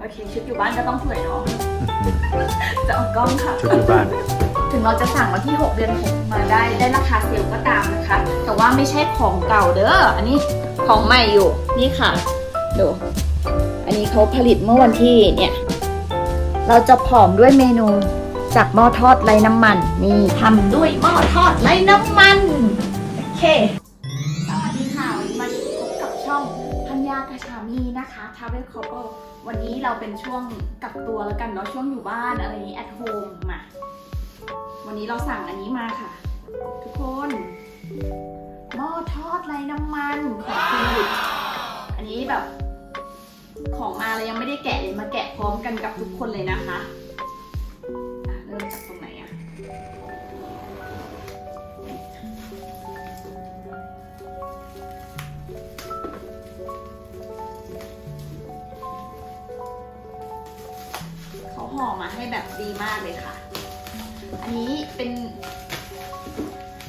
โอเคชุดอยู่บ้านก็ต้องสวยเนาะจะเอากล้องค่ะ ชุดอยู่บ้าน ถึงเราจะสั่งวันที่ 6 เดือน6มาได้ได้ราคาเซลล์ก็ตามนะคะ แต่ว่าไม่ใช่ของเก่าเด้อ อันนี้ของใหม่อยู่ นี่ค่ะ ดู อันนี้เขาผลิตเมื่อวันที่เนี่ย เราจะผอมด้วยเมนูจากหม้อทอดไร้น้ำมัน นี่ทำด้วยหม้อทอดไร้น้ำมัน โอเค มีนะคะทาเวลคอโวันนี้เราเป็นช่วงกักตัวแล้วกันเนาะช่วงอยู่บ้านอะไรนี้ at home มา วันนี้เราสั่งอันนี้มาค่ะ ทุกคนหม้อทอดไร้น้ำมันของฟิลิปอันนี้แบบของมาเรายังไม่ได้แกะเลยมาแกะพร้อมกันกับทุกคนเลยนะคะ ห่อมาให้แบบดีมากเลยค่ะ อันนี้เป็น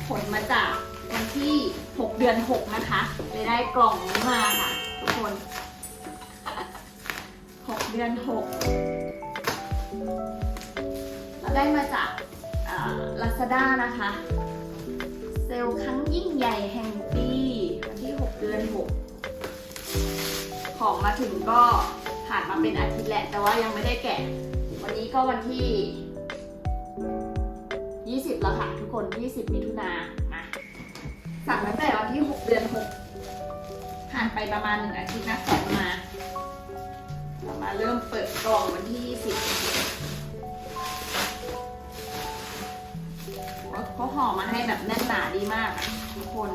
ผลมาจากวันที่ 6 เดือน 6 นะคะเลยได้กล่องนี้มาค่ะ ทุกคน 6 เดือน 6 เราได้มาจากลาซาด้านะคะ เซลล์ครั้งยิ่งใหญ่แห่งปี วันที่ 6 เดือน 6 ของมาถึงก็ผ่านมาเป็นอาทิตย์แหละ แต่ว่ายังไม่ได้แกะ วันนี้ก็วันที่ 20 แล้วค่ะทุกคน 20 มิถุนามาสั่งตั้งแต่วันที่ 6 เดือน 6 ผ่านไปประมาณ 1 อาทิตย์นะของมาเรามาเริ่มเปิดกล่องวันที่ 20เขาห่อมาให้แบบแน่นหนาดีมากอะทุกคน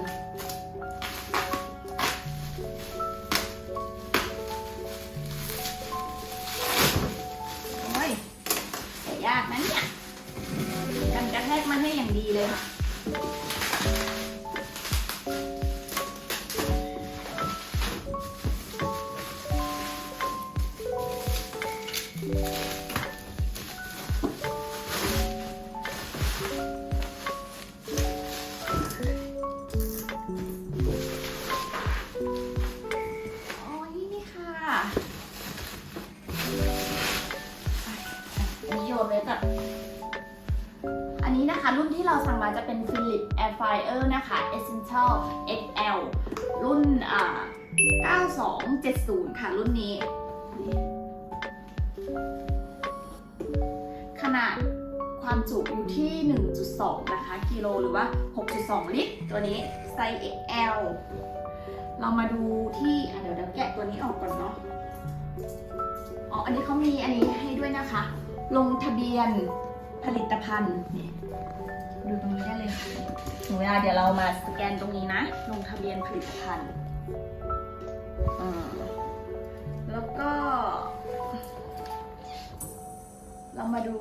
แพ็คมาให้อย่างดีเลยค่ะ มาจะเป็น Philip Air Fryer นะคะ Essential XL รุ่นอ่า9270 ค่ะ รุ่นนี้ ขนาดความจุอยู่ที่ 1.2 นะคะ กิโลหรือว่า 6.2 ลิตร ตัวนี้ไซส์ XL เรามาดูที่เดี๋ยวเดี๋ยวแกะตัวนี้ออกก่อนเนาะ อ๋อ อันนี้เขามีอันนี้ให้ด้วยนะคะ ลงทะเบียนผลิตภัณฑ์นี่ ดูตรงนี้ได้เลยค่ะถึงเวลาเดี๋ยวเรามาสแกนตรงนี้นะ ลงทะเบียนผลิตภัณฑ์อ่าแล้วก็ เรามาดู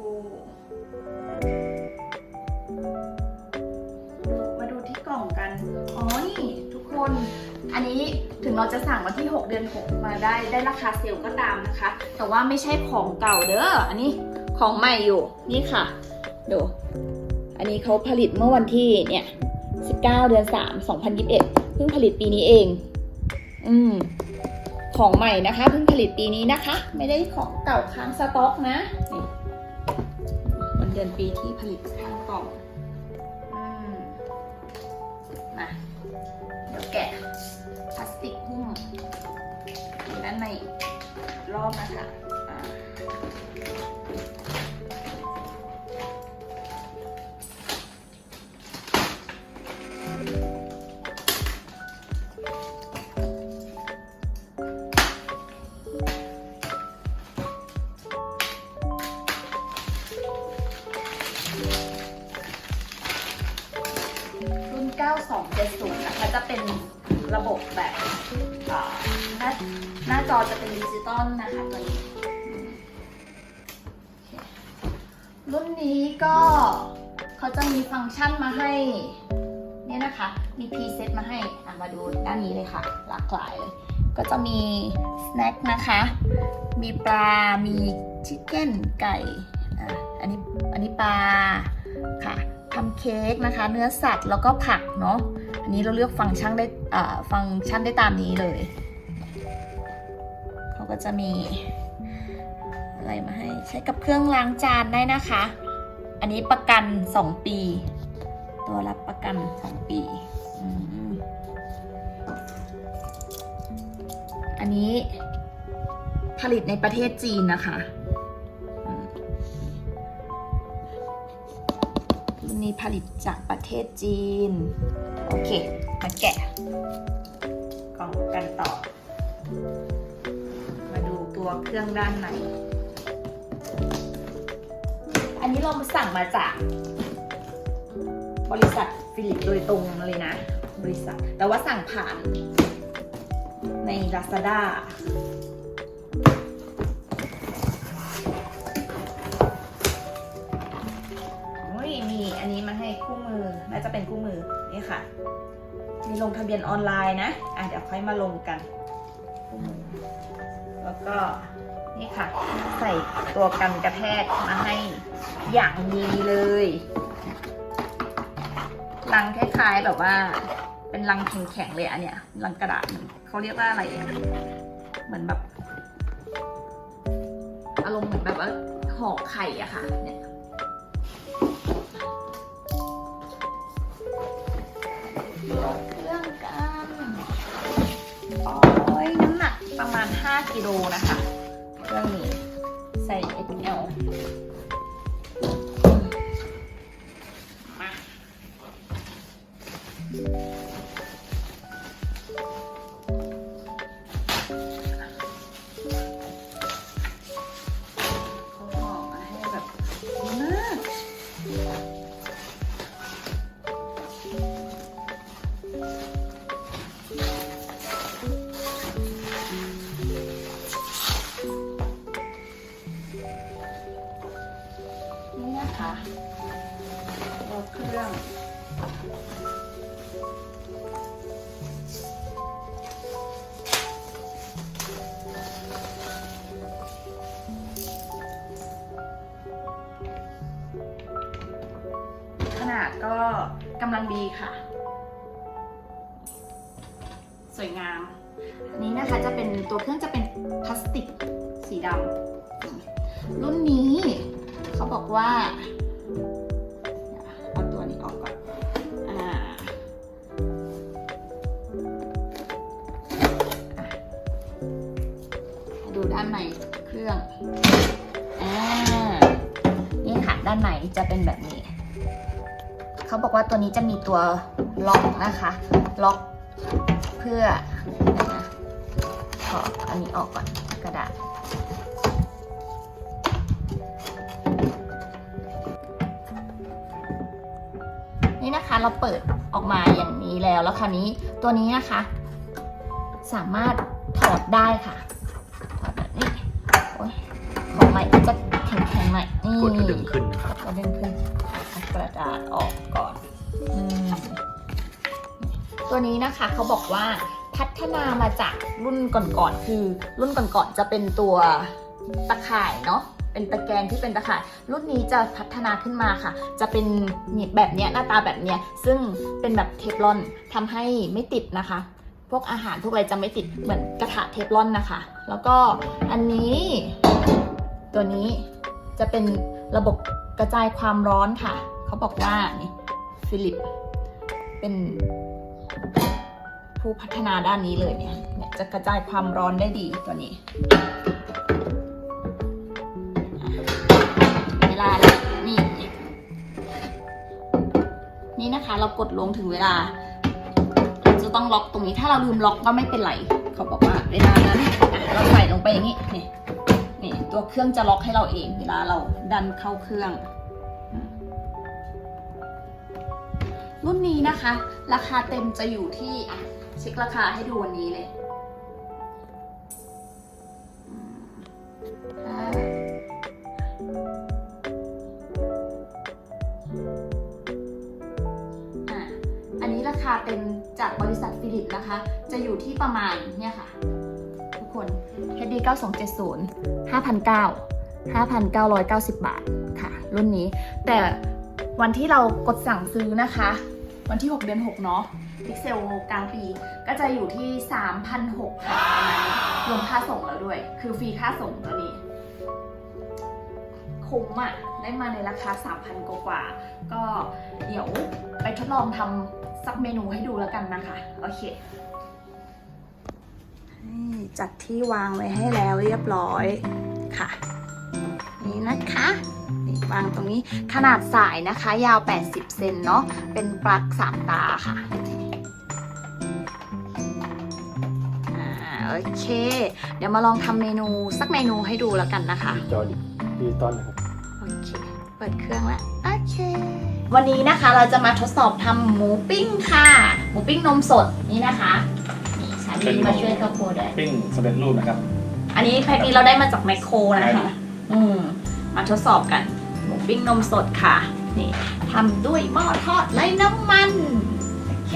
มาดูที่กล่องกัน อ๋อ นี่ทุกคน อันนี้ถึงเราจะสั่งวันที่ 6 เดือน 6 มาได้ได้ราคาเซลล์ก็ตามนะคะ แต่ว่าไม่ใช่ของเก่าเด้อ อันนี้ของใหม่อยู่ นี่ค่ะ ดู อันนี้เขาผลิตเมื่อวันที่เนี่ย19 เดือน 3 2021 เพิ่งผลิตปีนี้เอง อืม ของใหม่นะคะ เพิ่งผลิตปีนี้นะคะ ไม่ได้ของเก่าค้างสต็อกนะนี่วันเดือนปีที่ผลิตข้างกล่อง 270 นะคะ จะเป็นระบบแบบหน้าหน้าจอจะเป็นดิจิตอลนะคะตัวนี้ รุ่นนี้ก็เขาจะมีฟังก์ชันมาให้เนี่ยนะคะ มีพรีเซตมาให้มาดูด้านนี้เลยค่ะ หลากหลายเลย ก็จะมีสแน็คนะคะ มีปลา มีชิคเก้นไก่ อันนี้ อันนี้ปลาค่ะ ทำเค้กนะคะ เนื้อสัตว์แล้วก็ผักเนาะอันนี้เราเลือกฟังก์ชันได้ฟังก์ชันได้ตามนี้เลย เขาก็จะมีอะไรมาให้ใช้กับเครื่องล้างจานได้นะคะ อันนี้ประกัน 2 ปี ตัวรับประกัน 2 ปีอันนี้ผลิตในประเทศจีนนะคะ รุ่นนี้ผลิตจากประเทศจีน โอเค มาแกะกล่องกันต่อ มาดูตัวเครื่องด้านในอันนี้เราสั่งมาจาก บริษัทฟิลิปโดยตรงเลยนะ บริษัท แต่ว่าสั่งผ่านใน Lazada น่าจะเป็นคู่มือนี่ค่ะ มีลงทะเบียนออนไลน์นะอะเดี๋ยวค่อยมาลงกัน แล้วก็นี่ค่ะ ใส่ตัวกันกระแทกมาให้อย่างดีเลยลังคล้ายๆแบบว่าเป็นลังแข็งๆเลยอันเนี้ยลังกระดาษเขาเรียกว่าอะไรเหมือนแบบ อารมณ์เหมือนแบบว่าห่อไข่อะค่ะเนี่ย ประมาณ 5 กิโลนะคะ เครื่องนี้ใส่ XL กำลังดีค่ะ สวยงาม อันนี้นะคะจะเป็นตัวเครื่องจะเป็นพลาสติกสีดำรุ่นนี้เขาบอกว่าเอาตัวนี้ออกก่อนอดูด้านในเครื่อง อ่า นี่ค่ะ ด้านในจะเป็นแบบนี้ เขาบอกว่าตัวนี้จะมีตัวล็อกนะคะ ล็อกเพื่อนะขออันนี้ออกก่อนกระดาษนี่นะคะเราเปิดออกมาอย่างนี้แล้วแล้วคราวนี้ตัวนี้นะคะ สามารถถอดได้ค่ะถอดแบบนี้โอ้ยของใหม่ก็จะแข็งๆหน่อยนี่กดแล้วดึงขึ้นนะครับก็ดึงขึ้นเอา กระดาษออกก่อนอตัวนี้นะคะเขาบอกว่าพัฒนามาจากรุ่นก่อนๆคือ รุ่นก่อนๆจะเป็นตัวตะข่ายเนาะเป็นตะแกรงที่เป็นตะข่ายรุ่นนี้จะพัฒนาขึ้นมาค่ะ จะเป็นแบบเนี้ยหน้าตาแบบเนี้ยซึ่งเป็นแบบเทฟลอนทำให้ไม่ติดนะคะ พวกอาหารพวกอะไรจะไม่ติดเหมือนกระทะเทฟลอนนะคะ แล้วก็อันนี้ตัวนี้จะเป็นระบบกระจายความร้อนค่ะ เขาบอกว่านี่ฟิลิป เป็นผู้พัฒนาด้านนี้เลยเนี่ยเนี่ยจะกระจายความร้อนได้ดีตัวนี้เวลานี่นี่นะคะ เรากดลงถึงเวลา จะต้องล็อกตรงนี้ถ้าเราลืมล็อกก็ไม่เป็นไรเขาบอกว่าเวลานั้นเราใส่ลงไปอย่างนี้นี่นี่ตัวเครื่องจะล็อกให้เราเอง เวลาเราดันเข้าเครื่อง รุ่นนี้นะคะ ราคาเต็มจะอยู่ที่เช็คราคาให้ดูวันนี้เลยอะอันนี้ราคาเต็มจากบริษัทฟิลิปนะคะ จะอยู่ที่ประมาณเนี่ยค่ะ ทุกคน HD 9270 5,900 5,990 บาทค่ะ รุ่นนี้ แต่วันที่เรากดสั่งซื้อนะคะ วันที่ 6 เดือน 6 เนาะพิกเซลกลางปีก็จะอยู่ที่ 3,600ค่ะประมาณรวมค่าส่งแล้วด้วย คือฟรีค่าส่งตัวนี้ คุ้มอะได้มาในราคา 3,000 กว่ากว่า ก็เดี๋ยวไปทดลองทำสักเมนูให้ดูแล้วกันนะคะ โอเคจัดที่วางไว้ให้แล้วเรียบร้อยค่ะ นี่นะคะ วางตรงนี้ขนาดสายนะคะ ยาว 80 เซนเนาะเป็นปลั๊กสามตาค่ะอ่าโอเค เดี๋ยวมาลองทำเมนูสักเมนูให้ดูแล้วกันนะคะจอดิดิจิตอลนะครับโอเค เปิดเครื่องแล้วโอเค วันนี้นะคะเราจะมาทดสอบทำหมูปิ้งค่ะ หมูปิ้งนมสดนี่นะคะนี่สามีมาช่วยข้าวโพดด้วยปิ้งสำเร็จรูปนะครับ อันนี้แพ็คนี้เราได้มาจากแมคโครนะครัคะบอืม มาทดสอบกันหมู ปิ้งนมสดค่ะ นี่ทำด้วยหม้อทอดไร้น้ำมัน โอเค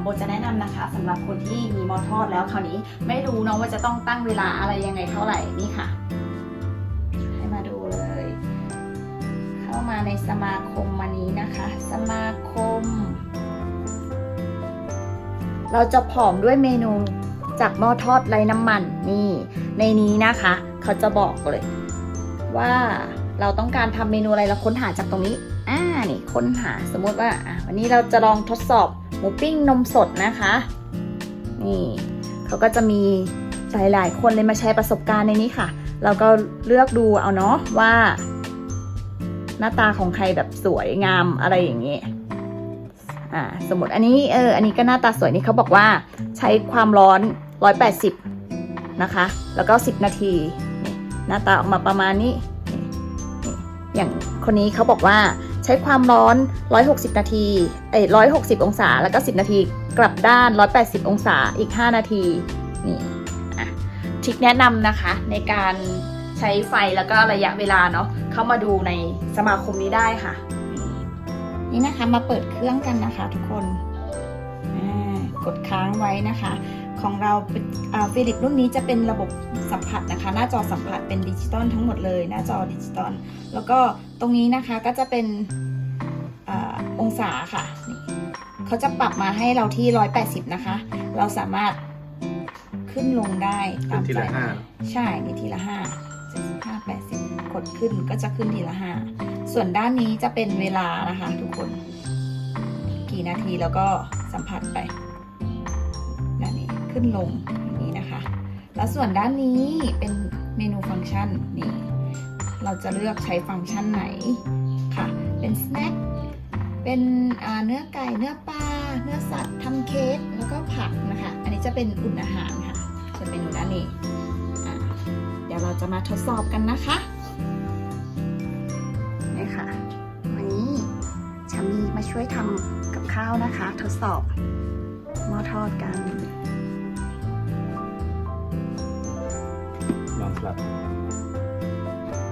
โบจะแนะนำนะคะสำหรับคนที่มีหม้อทอดแล้วคราวนี้ไม่รู้เนาะว่าจะต้องตั้งเวลาอะไรยังไงเท่าไหร่นี่ค่ะ ให้มาดูเลย เข้ามาในสมาคมมานี้นะคะ สมาคม เราจะผอมด้วยเมนูจากหม้อทอดไร้น้ำมันนี่ ในนี้นะคะ เขาจะบอกเลย ว่าเราต้องการทำเมนูอะไรเราค้นหาจากตรงนี้อ่านี่ค้นหาสมมติว่าวันนี้เราจะลองทดสอบหมูปิ้งนมสดนะคะนี่เขาก็จะมีหลายๆ คนเลยมาแชร์ประสบการณ์ในนี้ค่ะ เราก็เลือกดูเอาเนาะว่า หน้าตาของใครแบบสวยงามอะไรอย่างนี้อ่าสมมติอันนี้เอออันนี้ก็หน้าตาสวยนี่เขาบอกว่าใช้ความร้อน 180 นะคะ แล้วก็ 10 นาที หน้าตาออกมาประมาณนี้ อย่างคนนี้เขาบอกว่าใช้ความร้อน 160 นาที เอ้ย160 องศา แล้วก็ 10 นาที กลับด้าน 180 องศา อีก 5 นาที นี่อะทริคแนะนำนะคะในการใช้ไฟแล้วก็ระยะเวลาเนาะ เข้ามาดูในสมาคมนี้ได้ค่ะ นี่นะคะมาเปิดเครื่องกันนะคะทุกคน กดค้างไว้นะคะ ของเราฟิลิปรุ่นนี้จะเป็นระบบสัมผัสนะคะ หน้าจอสัมผัสเป็นดิจิตอลทั้งหมดเลย หน้าจอดิจิตอลแล้วก็ตรงนี้นะคะก็จะเป็นอาองศาค่ะนี่เขาจะปรับมาให้เราที่ 180 นะคะ เราสามารถขึ้นลงได้ตามทีใจละห้าใช่มีทีละห้าเจ็ดสิบห้าแปดสิบกดขึ้นก็จะขึ้นทีละห้าส่วนด้านนี้จะเป็นเวลานะคะ ทุกคน กี่นาทีแล้วก็สัมผัสไปด้านนี้ ขึ้นลงนี้นะคะ แล้วส่วนด้านนี้เป็นเมนูฟังก์ชันนี่เราจะเลือกใช้ฟังก์ชันไหนค่ะ เป็นสแน็คเป็นเนื้อไก่เนื้อปลาเนื้อสัตว์ทำเค้กแล้วก็ผักนะคะ อันนี้จะเป็นอุ่นอาหารค่ะส่วนเมนูด้านนี้เดี๋ยวเราจะมาทดสอบกันนะคะนี่ค่ะ วันนี้ชามีมาช่วยทำกับข้าวนะคะ ทดสอบหม้อทอดกัน นอนสลับ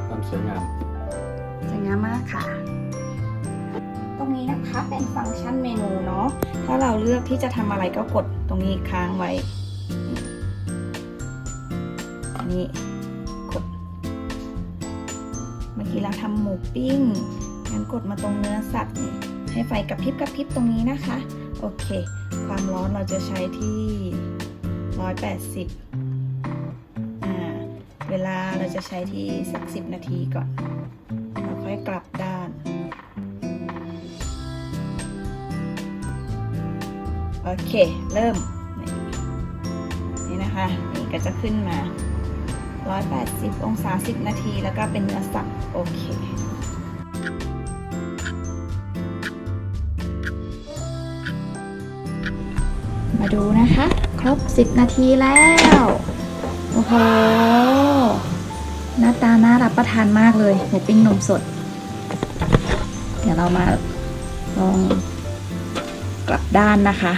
ความสวยงามสวยงามมากค่ะ ตรงนี้นะคะเป็นฟังก์ชันเมนูเนาะถ้าเราเลือกที่จะทำอะไรก็กดตรงนี้ค้างไว้อันนี้กด เมื่อกี้เราทำหมูปิ้งงั้นกดมาตรงเนื้อสัตว์นี่ให้ไฟกระพริบกระพริบตรงนี้นะคะ โอเค ความร้อนเราจะใช้ที่ 180 จะใช้ที่สัก10นาทีก่อนแล้วค่อยกลับด้านโอเคเริ่ม นี่นะคะ นี่ก็จะขึ้นมา 180 องศา 10 นาที แล้วก็เป็นเนื้อสัตว์โอเคมาดูนะคะ ครบ 10 นาทีแล้ว โอ้โห หน้าตาน่ารับประทานมากเลยหมูปิ้งนมสด เดี๋ยวเรามาลองกลับด้านนะคะ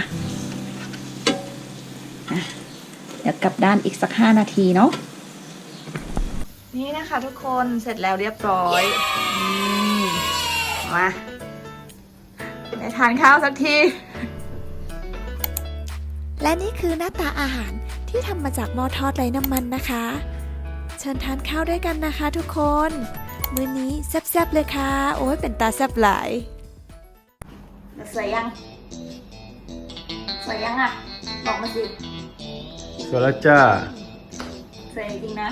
อะเดี๋ยวกลับด้านอีกสัก 5 นาทีเนาะนี่นะคะทุกคนเสร็จแล้วเรียบร้อยอืมมาได้ทานข้าวสักที และนี่คือหน้าตาอาหารที่ทำมาจากหม้อทอดไร้น้ำมันนะคะ เชิญทานข้าวด้วยกันนะคะทุกคน มื้อนี้แซ่บๆเลยค่ะ โอ้ยเป็นตาแซ่บหลายสวยยังสวยยังอะ บอกมาสิสวยแล้วจ้าสวยจริงๆนะ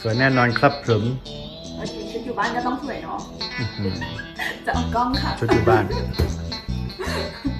สวยแน่นอนครับผมโอเคชุดอยู่บ้านก็ต้องสวยเนาะอื้อหือจะเอากล้องค่ะชุดอยู่บ้านโ